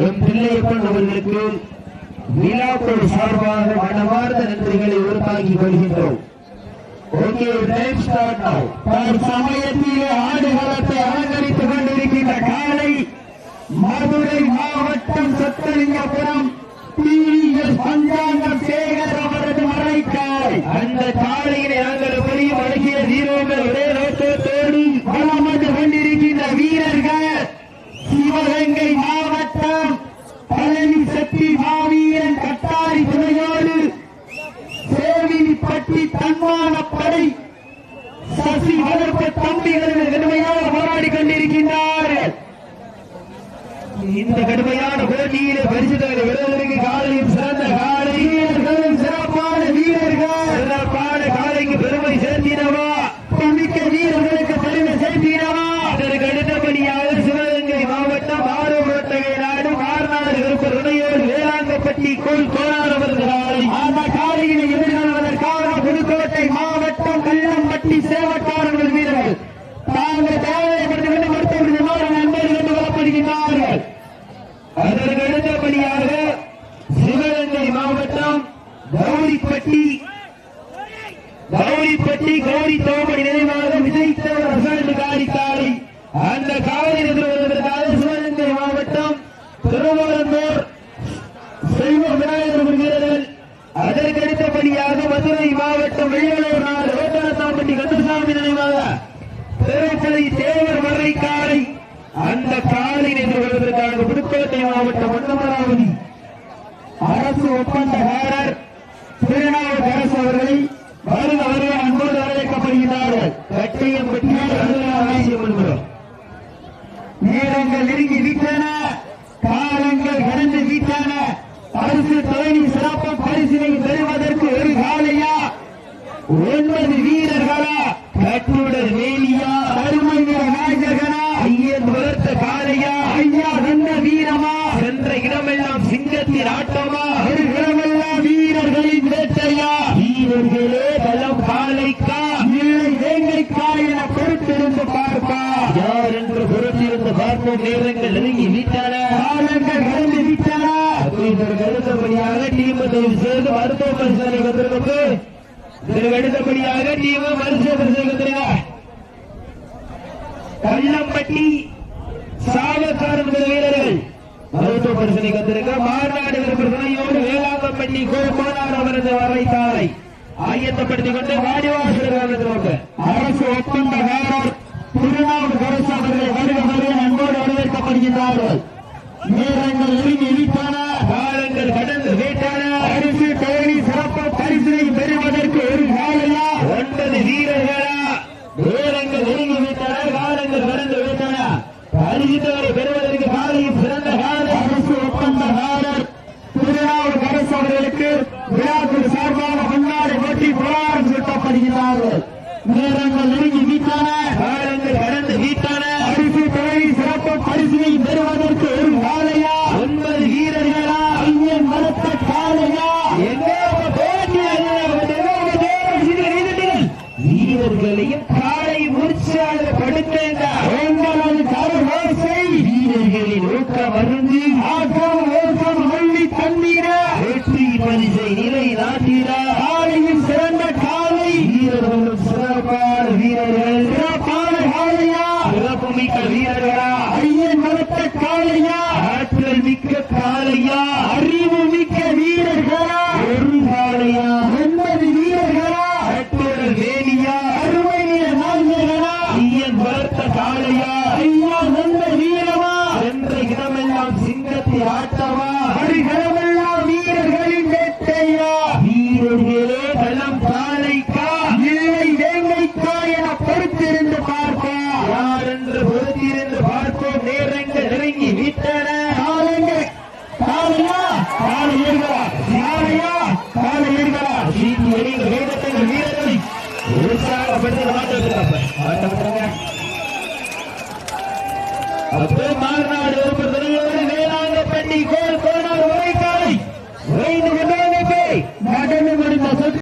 M பிள்ளையப்பன் அவர்களுக்கு விழாக்கள் சார்பாக மனமார்ந்த நன்றிகளை உருவாக்கிக் கொள்கின்றோம். ஓகே டைம் ஸ்டார்ட் நவ் தற்சமயத்திலே ஆடுகளத்தை அலங்கரித்துக் கொண்டிருக்கின்ற காலை மதுரை மாவட்டம் சத்தலிங்கபுரம் டிவிஎஸ் பஞ்சாங்கம் சேகர் அவரது மறைக்காய். அந்த காலையினை நாங்கள் புரியும் அழகிய வீரர்கள் ஒரே நோக்கத்தோடு வளம் வந்து கொண்டிருக்கின்ற வீரர்கள் சிவகங்கை மாவட்டம் சேவிப்பட்டி படை. சசி வளர்ப்பு தம்பிகள் கடுமையாக போராடி கொண்டிருக்கின்றார்கள். இந்த கடுமையான போட்டியிலே பரிசுகளை விருதுக்கு காலையும் சிறந்த காலை வீரர்களும் சிறப்பான வீரர்கள் சிறப்பான காலைக்கு பெருமை சேர்த்தினவா மிக்க வீரர்களுக்கு பெருமை சேர்த்தீரவா அதற்கு அடுத்தபடியாக சிவகங்கை மாவட்டம் ஆரோக்கிய நாடு மார்நாடு விருப்ப துணையோடு வேளாங்கப்பட்டி கோல் கோளார் அவரது காலை அந்த காலையினை எதிர்கொள்வதற்காக புதுக்கோட்டை மாவட்டம் கள்ளம்பட்டி சேவக்காரர்கள் வீரர்கள் தாங்கள் தேவைப்படுத்த வேண்டும் மருத்துவ நண்பர்கள் என்று கொள்ளப்படுகின்றார்கள் அதற்கு அடுத்தபடியாக சிவகங்கை மாவட்டம் கௌரிப்பட்டி. கௌரிப்பட்டி கௌரி தோமணி நினைவாக விஜய்தேவர் அசால்ட் காரி காலை அந்த காலை எதிர்வதற்காக சிவகங்கை மாவட்டம் திருவாரூர் செல்வ விநாயகர் வீரர்கள். அதற்கு அடுத்தபடியாக மதுரை மாவட்டம் வெள்ளலூர் நாடு வேட்டனத்தாம்பட்டி கந்தசாமி நினைவாக. திருப்பதி தேவர் மறை அந்த காலை எதிர்வதற்காக புதுக்கோட்டை மாவட்டம் ஒன்னமராவதி அரசு ஒப்பந்தக்காரர் திருநாவுக்கரசு அவர்களை வருக வருக அன்போடு வரவேற்கப்படுகிறார்கள். கட்டையம் பற்றி அவசியம் என்கிறோம் நேரங்கள் நெருங்கி விட்டன காலங்கள் கடந்து விட்டன அரசு தலைமை சிறப்பு பரிசினை பெறுவதற்கு ஒரு காலையா? ஒன்பது வீரர்களா? இடமெல்லாம் சிங்கத்தின் ஆட்டமா ஒரு வீரர்களின் வேட்டையா? வீரர்களே பலம் காலைக்கா இல்லை வேங்கைக்கா என பொறுத்திருந்து பார்ப்பா. யார் என்று பொறுத்திருந்து பார்ப்போம். நேரங்கள் நெருங்கி விட்டன. காலங்கள் கடந்து விட்டன. அடுத்தபடியாக டீம் சேர்ந்து மருத்துவ பரிசோதனை வந்திருக்கு இதற்கு அடுத்தபடியாக டீம் மருத்துவ பரிசோதனை வந்திருக்க கள்ளம்பட்டி சாவக்காரன் மருத்துவ பரிசோதனை வந்திருக்க மாநாடு பிரச்சனையோடு வேளாங்கப்பட்டி கோமானார் அவரது வரை ஆயத்தப்படுத்திக் கொண்டு வாடிவாசல் அரசு ஒப்பந்தக்காரர் அரசு அவர்களை வருக அன்போடு வரவேற்கப்படுகின்றார்கள். நேரங்கள் நெருங்கி விட்டன காலங்கள் கடந்து விட்டன பரிசு தொழில் சிறப்பு பரிசினை பெறுவதற்கு ஒரு காலையா? ஒன்பது வீரர்களா? நேரங்கள் நெருங்கி விட்டன காலங்கள் கடந்து விட்டன பரிசுத்தவரை பெறுவதற்கு காலையும் சிறந்த காலம் அரசு ஒப்பந்தக்காரர் திருநாவுக்கரசு அவர்களுக்கு விழாக்கள் சார்பாக முன்னாடி ஓட்டி புகாரம் சுட்டப்படுகிறார்கள் நேரங்கள் நெருங்கி விட்டன காலங்கள் கடந்து விட்டன பரிசு தொழில் சிறப்பு பரிசினை பெறுவதற்கு ஒரு காலையா ஒன்பது வீரர்களா ஐயன் மரத்த காலையா எங்கே உங்க போட்டி அல்ல, உங்க எங்கே உங்க தேவன் சிறு வீரர்கள்? வீரர்களையும் காலை எங்களது கருவோசை வீரர்களின் ஊக்கம் அருந்து ஆக்கம் ஓசம் அள்ளி தண்ணீர. வெற்றி பரிசை நிலை நாட்டினா காலையில் சிறந்த காலை. வீரர்களும் சிறப்பான வீரர்கள். சிறப்பான காலையா. சிறப்புமிக்க வீரர்களா. சிங்கத்தின் ஆட்டமா அருகலமெல்லாம் வீரர்களின் வேட்டையா? வீரர்களே களம் காளைக்கா இல்லை வேங்கைக்கா என பொறுத்திருந்து பார்ப்பா. யார் என்று பொறுத்திருந்து பார்ப்போம்? நேரங்கள் நெருங்கி விட்டன. காலங்கள் காலையா? காலை ஏறுகளா காலையா? காலை ஏறுகளா சீட்டி எறிகிற வேகத்தில் வீரர்களை. உற்சாகப்படுத்த மாட்டேன் அப்போ மாறுநாடு